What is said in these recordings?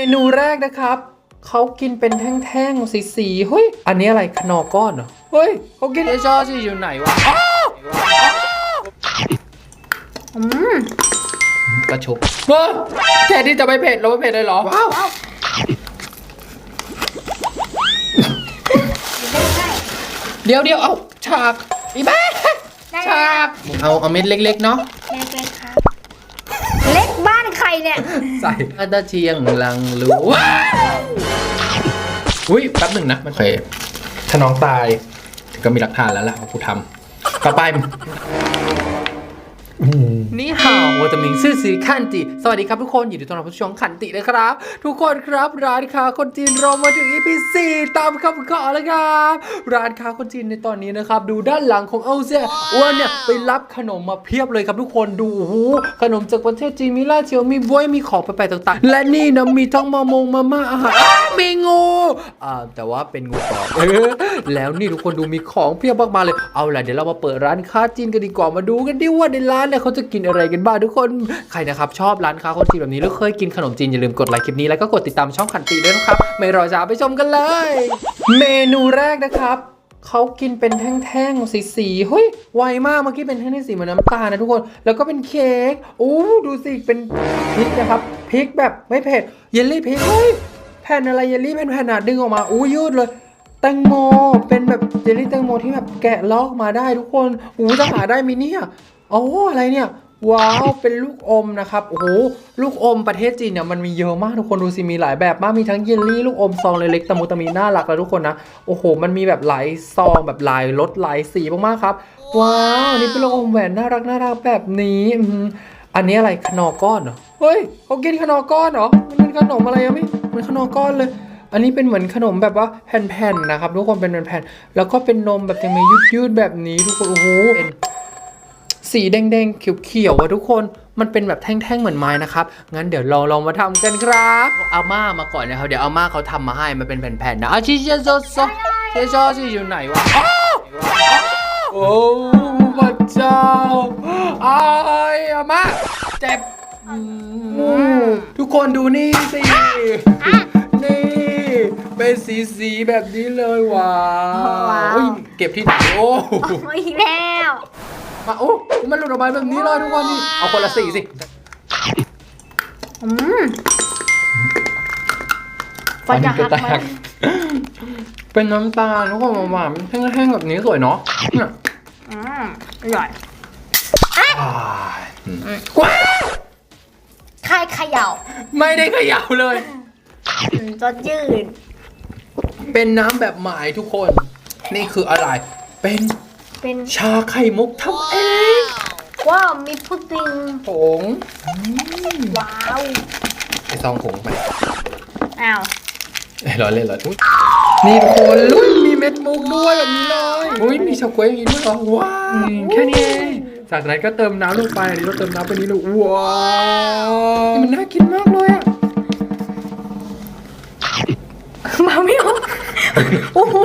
เมนูแรกนะครับ เขากินเป็นแท่งๆ สีๆ เฮ้ย อันนี้อะไรขนอก้อนเหรอ เฮ้ยเขากินเอชอที่อยู่ไหนวะอ้าวอืมกระชกเฮ้ยแค่ที่จะไม่เผ็ดเราไม่เผ็ดเลยเหรอ ว้าวเดี๋ยวเดี๋ยวเอาฉากอีบ้าได้ฉาก เอาเอาเม็ดเล็ก ๆ เนาะ เล็กๆครับเล็กบ้านใครเนี่ย ใส่อาตาเชียงลังลูว้าวอุ้ยแป๊บหนึ่งนะมันเคยถ้าน้องตายก็มีหลักฐานแล้วล่ะว่ากูทำต่อไป นี่ฮาวว่าจะมีชื่อสีขันติสวัสดีครับทุกคนอยู่ดีต้อนรับผู้ชมคันตินะครับ ทุกคนครับร้านค้าคนจีนเรามาถึงอีพีสี่ตามคำขอแล้วครับ ร้านค้าคนจีนในตอนนี้นะครับ ดูด้านหลังของเอาเซียอ้วนเนี่ยไปรับขนมมาเพียบเลยครับทุกคนดูหูขนมจากประเทศจีนมีลาเชียวมีบวยมีของแปลกๆต่างๆ และนี่นะมีทั้งมามงมาม่าอาหารมีงูอ่าแต่ว่าเป็นงูปลอมแล้วนี่ทุกคนดูมีของเพียบมากมาเลยเอาล่ะเดี๋ยวเรามาเปิดร้านค้าจีนกันดีกว่ามาดูกันดิว่าในร้านเนี่ยเขาจะกินอะไรกันบ้างทุกคนใครนะครับชอบร้านค้าคนจีนแบบนี้แล้วเคยกินขนมจีนอย่าลืมกดไลค์คลิปนี้แล้วก็กดติดตามช่องขันติด้วยนะครับไม่รอช้าไปชมกันเลย เมนูแรกนะครับเขากินเป็นแท่งๆสีสีๆ เฮ้ย ไวมาก เมื่อกี้เป็นแท่งสีเหมือนน้ำตาลนะทุกคน แล้วก็เป็นเค้กโอ้ดูสิ เป็นพริกนะครับ พริกแบบไม่เผ็ด เยลลี่พริก เฮ้ย แผ่นอะไร เยลลี่เป็นแผ่นหนาดึงออกมา อู้ยืดเลย แตงโม เป็นแบบเยลลี่แตงโมที่แบบแกะลอกมาได้ทุกคนอู้จะหาได้มิเนี่ยโอ้อะไรเนี่ย ว้าว เป็นลูกอมนะครับ โอ้โห ลูกอมประเทศจีนเนี่ยมันมีเยอะมากทุกคนดูสิ มีหลายแบบมาก มีทั้งเยลลี่ ลูกอมซองเล็กๆตะมุตะมีน่ารักแล้วทุกคนนะ โอ้โห มันมีแบบหลายซองแบบหลายรสหลายสีมากๆครับ ว้าว นี่เป็นลูกอมแหวนน่ารักน่ารักแบบนี้อันนี้อะไรขนอก้อนเหรอ เฮ้ยเขากินขนอก้อนเหรอ มันเป็นขนมอะไรอะไม่มันขนอก้อนเลย อันนี้เป็นเหมือนขนมแบบว่าแผ่นๆนะครับทุกคนเป็นแผ่นๆ แล้วก็เป็นนมแบบจะมียืดๆแบบนี้ทุกคน โอ้โหเป็น สีแดงๆเขียวๆอะทุกคนมันเป็นแบบแท่งๆเหมือนไม้นะครับ งั้นเดี๋ยวเราลองมาทำกันครับ เอาม่ามาก่อนนะครับ เดี๋ยวเอาม่าเขาทำมาให้ มันเป็นแผ่นๆนะอาชิเชโซโซเชโซที่อยู่ไหนวะอ้าวโอ้พระเจ้าไอ้ายอาม่าเจ็บอืมทุกคนดูนี่สิ นี่ เป็นสีๆแบบนี้เลยว้าวว้าวอุ๊ยเก็บที่ไหนโอ้โอ้ยอีกแล้ว มาโอ้มันหลุดออกมาแบบนี้เลยทุกคนนี่เอาคนละสี่สิอืมฟันจะหักไหมเป็นน้ำตาลทุกคนหวานๆแห้งๆแบบนี้สวยเนาะเนี่ยอืมอร่อยอ่าอืมว้าวใครเขย่า ไม่ได้เขย่าเลยอืมจดยืด เป็นน้ำแบบหมายทุกคน นี่คืออะไร เป็น เป็นชาไข่มุกทำเองว้าวมีพุดดิ้งผงว้าวไอซองผงไปอ้าวเอ้ยรอเล่นเหรออุ๊ยนี่ทุกคนลุยมีเม็ดมุกด้วยแบบนี้เลยอุ้ยมีเฉาก๊วยอย่างนี้ด้วยเหรอว้าวแค่นี้เองจากนั้นก็เติมน้ำลงไปอันนี้เราเติมน้ำไปนี้เลยว้าวนี่มันน่ากินมากเลยอะ มาไม่ออกโอ้โห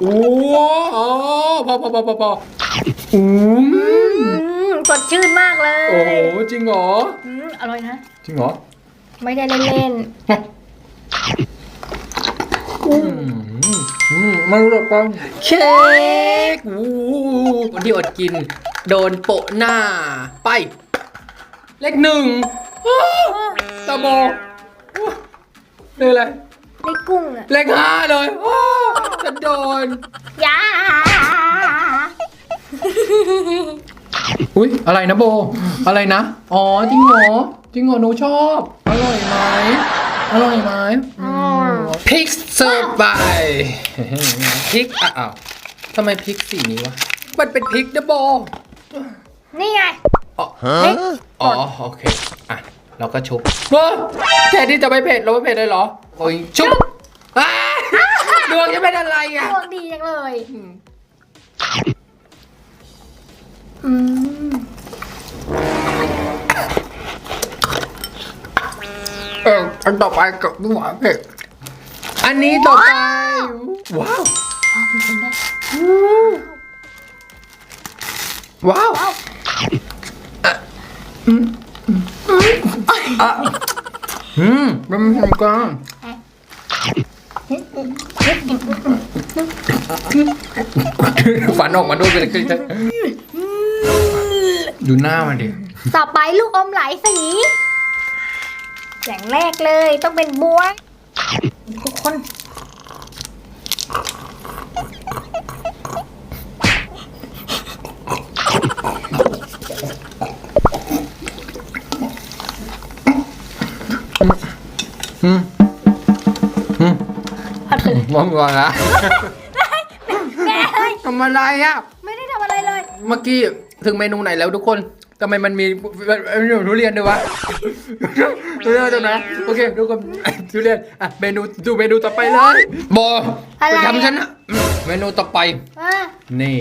โอ้อ๋อพอพอพอพอพออืมอืมสดชื่นมากเลยโอ้โหจริงเหรอ อืมอร่อยนะ จริงเหรอไม่ได้เล่นอืมอืมมันรู้ปังเค้กอู้คนที่อดกิน โดนโปะหน้า ไป เลขหนึ่งอ้าวตาโบอ้าวเลขอะไรๆ ในกุ้งอะเลขห้าเลยอ้าวจะโดน ยาอุ้ยอะไรนะโบ อะไรนะ อ๋อ จริงเหรอ จริงเหรอหนูชอบ อร่อยไหม อร่อยไหมอืมพริกเสิร์ฟไปพริกอะอ้าวทำไมพริกสีนี้วะ มันเป็นพริกนะโบ นี่ไง อ๋อเฮ้ยอ๋อโอเค อะ เราก็ชุบว้าแค่ที่จะไม่เผ็ดเราไม่เผ็ดเลยเหรอโอ้ยชุบอ้าดวงจะเป็นอะไรอะดวงดีจังเลย อืมเอออันต่อไปกับหวานเผ็ดอันนี้ต่อไป ว้าวว้าวอะอืม อืมอะอืมมันมีกลางฝันออกมาด้วยกันเลยดูหน้ามันดิต่อไปลูกอมหลายสี อย่างแรกเลยต้องเป็นบัวทุกคน อืมอืมเอาไปเลยมองก่อนนะแม่เฮ้ยทำอะไรอะ ไม่ได้ทำอะไรเลย เมื่อกี้ถึงเมนูไหนแล้วทุกคนทำไมมันมีทุเรียนด้วยวะทุเรียนตรงไหนโอเคทุกคนทุเรียนอะเมนูดูเมนูต่อไปเลยบออะไรไปทำฉันนะอืม เมนูต่อไป อะนี่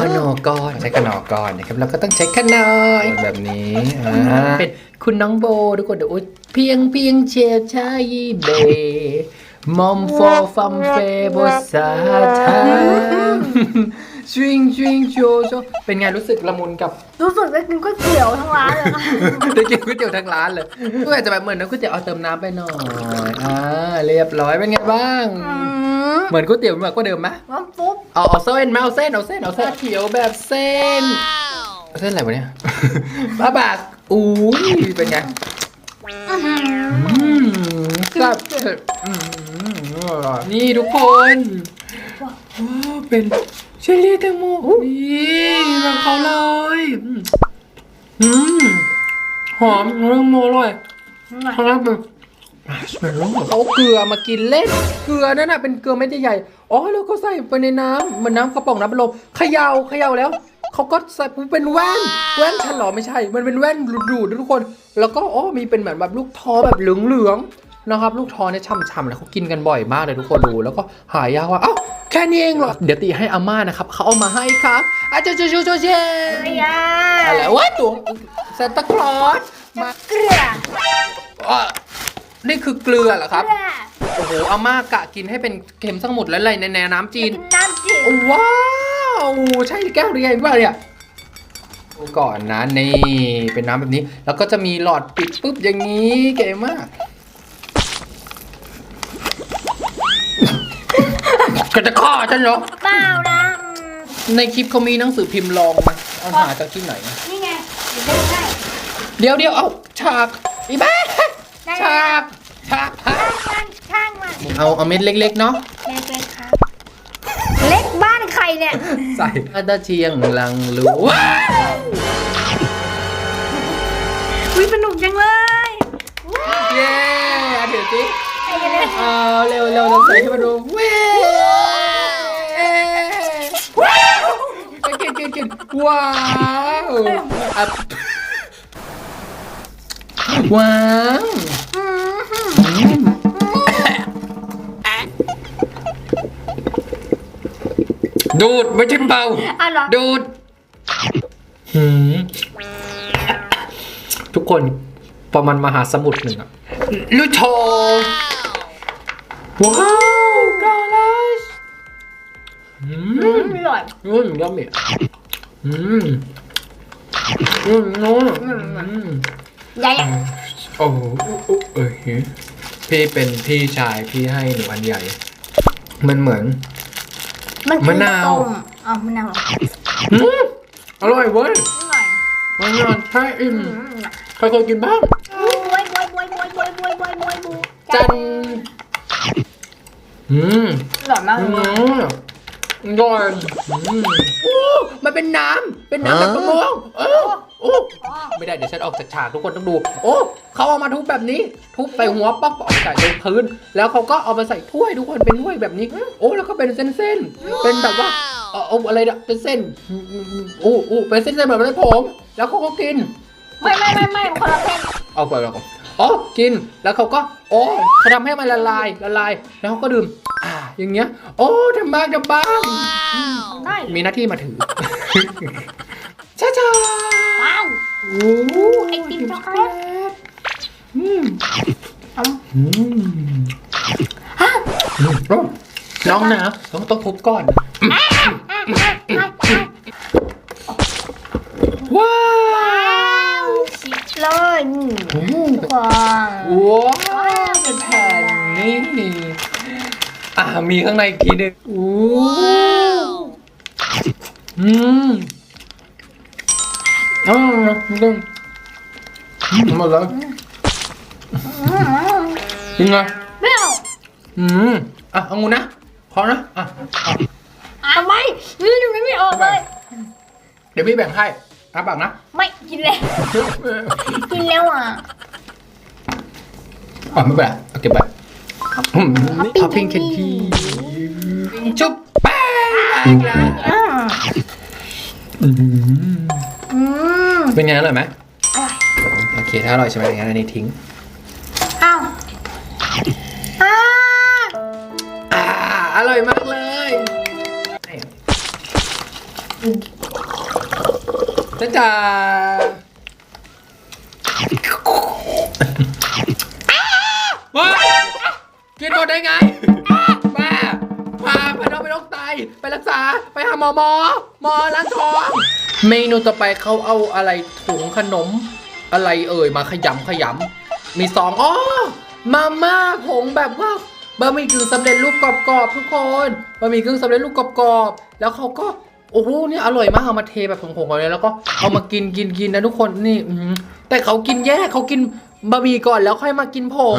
ขนอก้อนใช้ขนอก้อนนะครับเราก็ต้องใช้ขนอยแบบนี้อ่าเป็นคุณน้องโบทุกคนเดี๋ยวอุ๊ยเพียงเพียงเชียร์ชายเบมอมโฟฟัมเฟบสาทาชิงชิงโชโชเป็นไงรู้สึกละมุนกับ รู้สึกได้กินก๋วยเตี๋ยวทั้งร้านเลยค่ะ ได้กินก๋วยเตี๋ยวทั้งร้านเลยก็อาจจะแบบเหมือนน้ำก๋วยเตี๋ยวเอาเติมน้ำไปหน่อยอ่าเรียบร้อยเป็นไงบ้าง อืม เหมือนก๋วยเตี๋ยวเหมือนก๋วยเดิมไหมน้ำซุปเอาเอาเส้นไหมเอาเส้นเอาเส้นเอาเส้นเขียวแบบเส้นเอาเส้นอะไรวะเนี่ยบ้าบากอุ้ยเป็นไงอืมครับอืมนี่ทุกคนว้าวเป็นเชลลี่แตงโมนี่แบบเขาเลยอืมอืมหอมแตงโมอร่อยข้าง เขาเอาเกลือมากินเล่น เกลือนั่นน่ะเป็นเกลือเม็ดใหญ่ๆอ๋อแล้วก็ใส่ไปในน้ำเหมือนน้ำกระป๋องน้ำบัลลมเขย่าเขย่าแล้วเขาก็ใส่เป็นแว่นแว่นฉลอไม่ใช่ มันเป็นแว่นดูดๆนะทุกคน แล้วก็อ๋อมีเป็นเหมือนแบบลูกท้อแบบเหลืองๆนะครับ ลูกท้อเนี่ยช่ำๆแล้วเขากินกันบ่อยมากเลยทุกคนดู แล้วก็หายากว่าอ้าวแค่นี้เองเหรอเดี๋ยวตีให้อาม่านะครับเขาเอามาให้ครับอาจจะชูชูชูเชไม่ยาอะไรวะตัวซานตาคลอสมาเกลือ อะ นี่คือเกลือเหรอครับ เกลือโอ้โหอาม่ากะกินให้เป็นเค็มทั้งหมดแล้วอะไรในแนวน้ำจีนกินน้ำจืดว้าวใช่แก้วเรียนป่ะเนี่ยดูก่อนนะนี่เป็นน้ำแบบนี้ แล้วก็จะมีหลอดปิดปุ๊บอย่างนี้เก๋มากก็จะข้อฉันเหรอ เปล่านะอืมในคลิปเขามีหนังสือพิมพ์ลองมาเอาหาจากที่ไหนนี่ไงเดี๋ยวได้เดี๋ยวเดี๋ยวเอาฉากอีแม่ ได้ฉากฉากฉากช่างมันช่างมันเอาเอาเม็ดเล็กๆเนาะเล็กๆครับ เล็กบ้านใครเนี่ยใส่อาตาเชียงลังลูว้าวอุ้ยสนุกจังเลยเย้อะเดี๋ยวสิไอ้กันเนี่ยเอาเร็วเร็วเราใส่ให้มาดูเว้ว้าวกินกินกินว้าวอะว้าวอืมอืม ดูดไม่ใช่เป่าอะเหรอ ดูดหืมทุกคนประมาณมหาสมุทรหนึ่งอะลูโชว้าวกาลัสอือืมมอร่อยอืมยัมมี่อืมอืมโน้นอืมใหญ่อะโอ้โหเอ้ย พี่เป็นพี่ชายพี่ให้หนูอันใหญ่ มันเหมือน มันคือมะนาวส้มอ๋อมะนาวเหรออืมอร่อยเว้ยอร่อยมันนอนใช่อิ่มอืมใครเคยกินบ้างบวยบวยบวยบวยบวยบวยบวยบวยบวยจันอืมอร่อยมากอืเลย มอร่อยอืมโอ้มันเป็นน้ำเป็นน้ำแบบมะม่วงเออโอ้ไม่ได้เดี๋ยวฉันออกจากฉากทุกคนต้องดู โอ้เขาเอามาทุบแบบนี้ ทุบใส่หัวป๊อกเอาใส่ลงพื้น แล้วเขาก็เอามาใส่ถ้วยทุกคนเป็นถ้วยแบบนี้ โอ้แล้วก็เป็นเส้นๆเป็นแบบว่าเอาเอาอะไรเนี่ยเป็นเส้นโอ้โอ้เป็นเส้นๆแบบนั้นผม แล้วเขาก็กิน ไม่ไม่ไม่ไม่คนละเพลงเอาไปแล้วก่อนอ๋อกินแล้วเขาก็โอ้เขาทำให้มันละลายละลาย แล้วเขาก็ดื่มอ่าอย่างเงี้ย โอ้ทำบ้างทำบ้างได้มีหน้าที่มาถือ ช้าช้าว้าวโอ้ไอติมช็อกโกแลตอืมเอาอืมอืมโอ้น้องนะต้องต้องทุบก่อน ว้าวเลยนี่โอ้ว้าวว้านี่อ่ามีข้างในอีกทีหนึงอู้อืม อ๋อต้องหมดแล้วยังไงไม่อาอืมอะเอางูนะขอนะอะทำไมนี่มันไม่ออกเลย เดี๋ยวพี่แบ่งให้อาบังนะ ไม่กินแล้ว กินแล้วอะอะไม่เป็นไรเอาเก็บไว้อืมนี่ท็ท็ออปปปิ้ปิ้งเคนที่จุ๊บแป้งอ่าอืมอืม เป็นไงอร่อยไหมอร่อย โอเคถ้าอร่อยใช่ไหมงั้นอันนี้ทิ้งอ้าวอ้าอ่าอร่อยมากเลยจ้าจ้าว้าวกินหมดได้ไงบ้าพาพาน้องไปโรคไตไปรักษาไปหาหมอหมอหมอล้างท้อง เมนูต่อไปเขาเอาอะไรถุงขนม อะไรเอ่ยมาขยำขยำมีสองอ๋อมาม่าผงแบบว่าบะหมี่กึ่งสำเร็จรูปกรอบๆทุกคนบะหมี่กึ่งสำเร็จรูปกรอบๆแล้วเขาก็โอ้โหนี่อร่อยมากเอามาเทแบบผงๆก่อนเลยแล้วก็เอามากินกินกินนะทุกคนนี่อื้อหือแต่เขากินแยกเขากินบะหมี่ก่อนแล้วค่อยมากินผง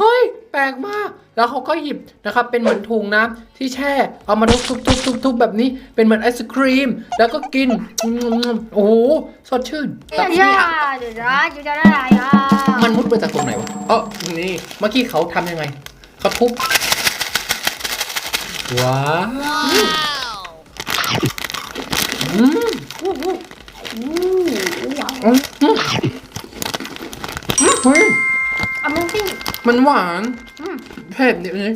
เฮ้ย แปลกมาก แล้วเขาก็หยิบนะครับ เป็นเหมือนถุงน้ำที่แช่ เอามาทุบๆๆๆแบบนี้ เป็นเหมือนไอศครีม แล้วก็กินอืมโอ้โห สดชื่นเดี๋ยวจ้าเดี๋ยวจ้าเดี๋ยวจ้าได้อะมันมุดมาจากตรงไหนวะเออนี่ เมื่อกี้เขาทำยังไง เขาทุบ ว้าวอืมอู้หูอู้ว้าวอืมอืมเฮ้ยอเมซิ่ง มันหวานอืมเผ็ดนิดนึง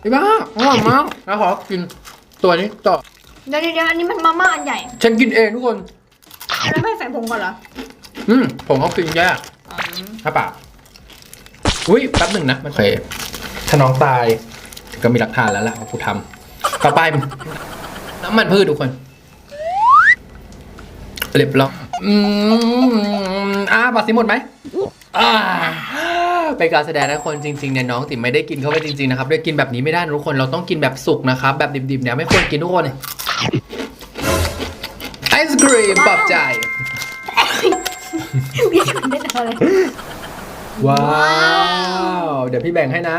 ไอ้บ้าอร่อยมากแล้วขอกินตัวนี้ต่อเดี๋ยวเดี๋ยวเดี๋ยวอันนี้มันมาม่าอันใหญ่ฉันกินเองทุกคน แล้วไม่ใส่ผงก่อนเหรออืมผมเขากินแยกถ้าปากอุ้ยแป๊บหนึ่งนะมันเคยถ้าน้องตายก็มีหลักฐานแล้วล่ะว่ากูทำต่อไปน้ำมันพืชทุกคนเรียบร้อยอืมอ่าบัตรสิหมดไหมอ่า เป็นการแสดงนะคนจริงๆเนี่ยน้องติ๋มไม่ได้กินเข้าไปจริงๆนะครับด้วยกินแบบนี้ไม่ได้นะทุกคนเราต้องกินแบบสุกนะครับแบบดิบๆเนี่ยไม่ควรกินทุกคนไอศครีมปลอบใจพี่คุณได้ทำอะไรว้าว เดี๋ยวพี่แบ่งให้นะ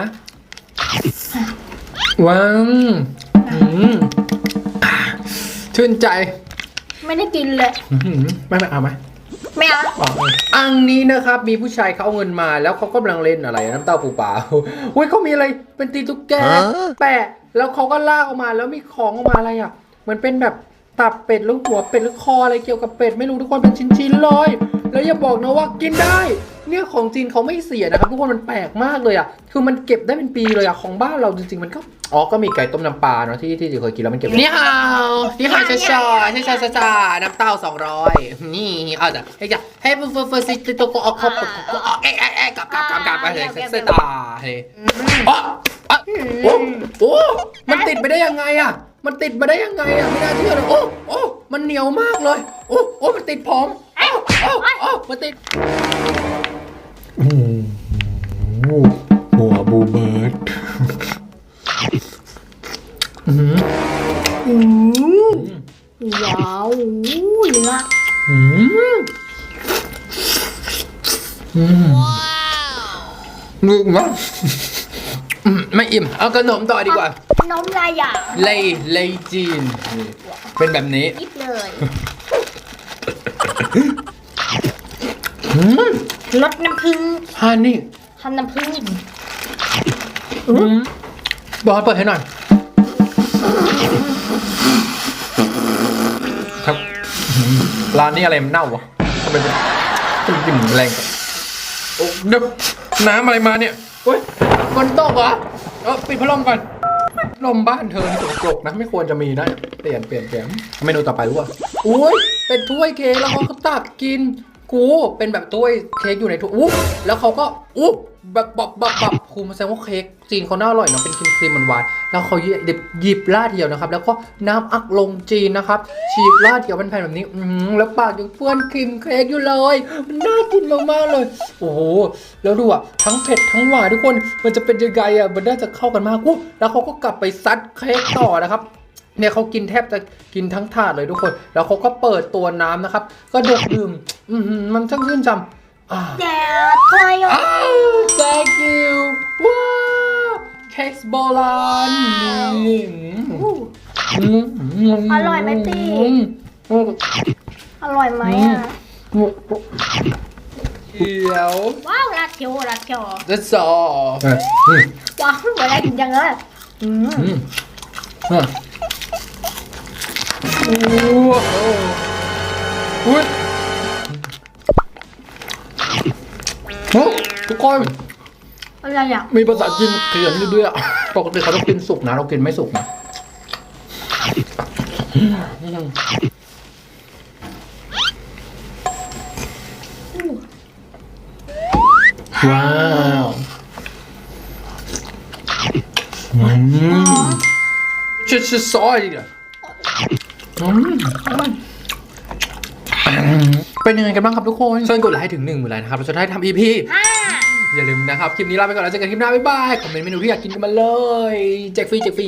ว้าวอืมอ่าชื่นใจ ไม่ได้กินเลย อื้อหือไม่ไม่เอาไหม ไม่เอาเอาเอาอันนี้นะครับมีผู้ชายเขาเอาเงินมาแล้วเขากำลังเล่นอะไรน้ำเต้าปูปลาอุ้ยเขามีอะไรเป็นตีตุ๊กแกแปะแล้วเขาก็ลากออกมาแล้วมีของออกมาอะไรอะเหมือนเป็นแบบตับเป็ดหรือหัวเป็ดหรือคออะไรเกี่ยวกับเป็ดไม่รู้ทุกคนเป็นชิ้นๆเลยแล้วอย่าบอกนะว่ากินได้ เนี่ยของจีนเขาไม่เสียนะครับทุกคนมันแปลกมากเลยอะคือมันเก็บได้เป็นปีเลยอะของบ้านเราจริงๆมันก็อ๋อก็มีไก่ต้มน้ำปลาเนาะที่ที่เคยกินแล้วมันเก็บนี่ฮาวนี่ฮาวชาชาชาชาชาชาน้ำเต้าสองร้อยนี่เอาจ้ะให้จ้ะให้เฟอร์เฟอร์เฟอร์ซิติโตโกออกครบก็ออกเอ๊ะเอ๊ะเอ๊ะกับกับกับกับอะไรเซตาเฮ้ยอ๋ออ๋อโอ้โอ้มันติดไปได้ยังไงอะมันติดมาได้ยังไงอะไม่น่าเชื่อเลยโอ้โอ้มันเหนียวมากเลย โอ้โอ้มันติดผมโอ้โอ้โอ้มันติด หัวบูเบิร์ดอู้ว้าวอู้เนื้ออืมอืมนึกว่าอืมไม่อิ่ม เอาขนมต่อดีกว่า นมลายอย่างเลยเลยจีนนี่เป็นแบบนี้ยิบเลยอืม รสน้ำผึ้งฮานี่ทำน้ำผึ้งอืมบอสเปิดให้หน่อยครับอืมร้านนี้อะไรมันเน่าวะทำไมเป็นเป็นกลิ่นแรงจังโอ้เดี๋ยวน้ำอะไรมาเนี่ยเฮ้ยฝนตกเหรอเออปิดพัดลมก่อนลมบ้านเธอนี่สกปรกนะไม่ควรจะมีนะ เปลี่ยนเปลี่ยนเปลี่ยนเมนูต่อไปรู้ป่ะอุ้ยเป็นถ้วยเค้กแล้วเขาก็ตักกิน กูเป็นแบบถ้วเค้กอยู่ในถ้วยอู้แล้วเขาก็อู้แบบบับบับบับครูมาแสดงว่าเค้กจีนเขาน่าอร่อยเนาะเป็นครีมครีมมันหวานแล้วเขาหยิบหยิบราดเดียวนะครับ แล้วก็น้ำอักลงจีนนะครับฉีกราดเดียวเป็นแผ่นแบบนี้อืมแล้วปากยังเปื้อนครีมเค้กอยู่เลยมันน่ากินมากๆเลย โอ้โหแล้วดูอะทั้งเผ็ดทั้งหวานทุกคนมันจะเป็นยังไงอะมันน่าจะเข้ากันมากอุ๊ยแล้วเขาก็กลับไปซัดเค้กต่อนะครับ เนี่ยเขากินแทบจะกินทั้งถาดเลยทุกคน แล้วเขาก็เปิดตัวน้ำนะครับ ก็ดกดื่มอืมมันช่างชื่นจำอ่าแดดไทยอะอ้าว thank you ว้าวเค้กโบราณนี่อืมอร่อยไหมตีอืมอร่อยไหมอะเดี๋ยวว้าวรัดเขียวรัดเขียว that's all อืมว้าวเหมือนอะไรกินจังเลยอืมอืมอะ โอ้โหอุ๊ยโอ้ทุกคนอะไรอะมีภาษาจีนเขียนอยู่ด้วยอะปกติเขาต้องกินสุกนะ เรากินไม่สุกนะว้าวอืม这是ซอสอีก เหรออืมเป็นยังไงกันบ้างครับทุกคนช่วยกดไลค์ถึง1นึ่งหมื่นไลค์นะครับ เราจะได้ทำ EP ห้าอย่าลืมนะครับ คลิปนี้ลาไปก่อนแล้วเจอกันคลิปหน้า บ๊ายบาย คอมเมนต์เมนูที่อยากกินกันมาเลย แจกฟรีแจกฟรี